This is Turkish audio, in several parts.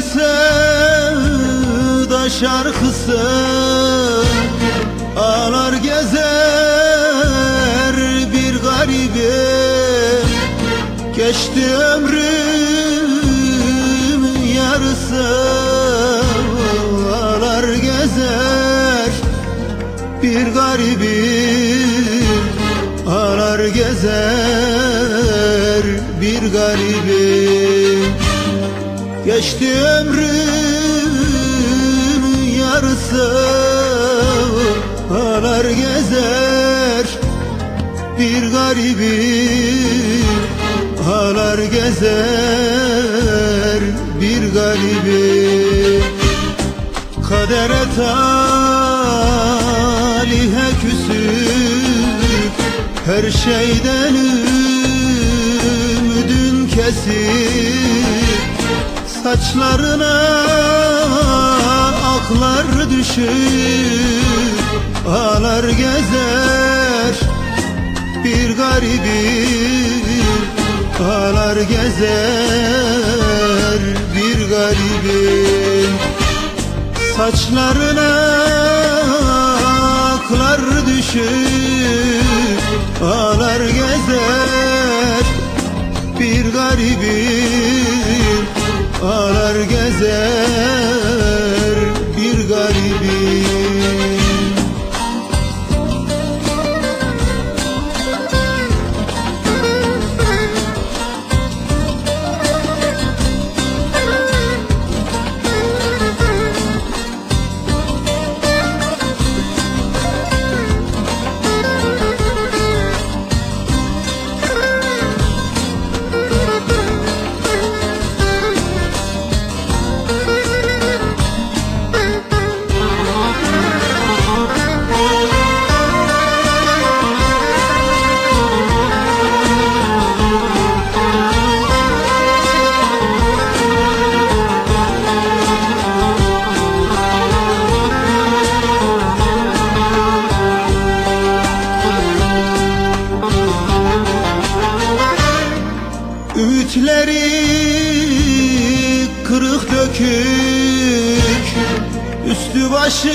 Söyle sevda şarkısı. Ağlar gezer bir garibi. Geçti ömrümün yarısı. Ağlar gezer bir garibi. Ağlar gezer bir garibi. Geçti ömrüm yarısı Ağlar gezer. Bir garibim Ağlar gezer. Bir garibim Kadere talihe küsüp Her şeyden ümidin kesip Saçlarına aklar düşüp Ağlar gezer bir garibim. Ağlar gezer bir garibim. Saçlarına aklar düşüp Ağlar gezer bir garibim Ağlar Ümitleri kırık dökük Üstü başı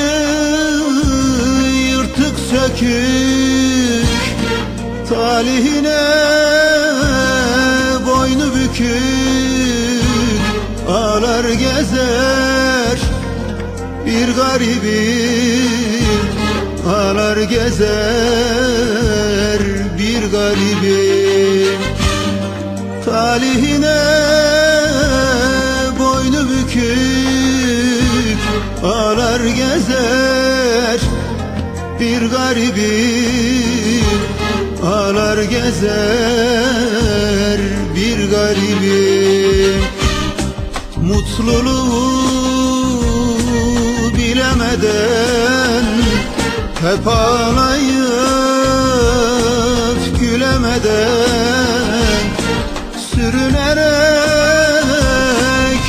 yırtık sökük Talihine boynu bükük Ağlar gezer bir garibim Ağlar gezer bir garibim Talihine boynu bükük Ağlar gezer bir garibim Ağlar gezer bir garibim Mutluluğu bilemeden Hep ağlayıp gülemeden Sürünerek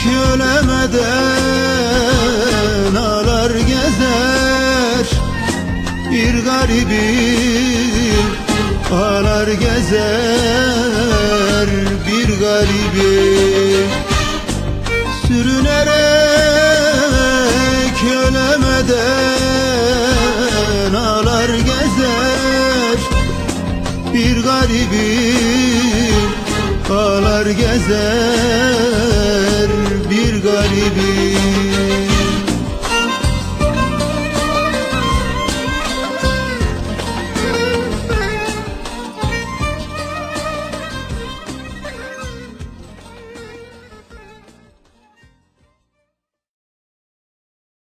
ölemeden Ağlar gezer. Bir garibim Ağlar gezer. Bir garibim Sürünerek ölemeden Ağlar gezer. Bir garibim Ağlar gezer bir garibim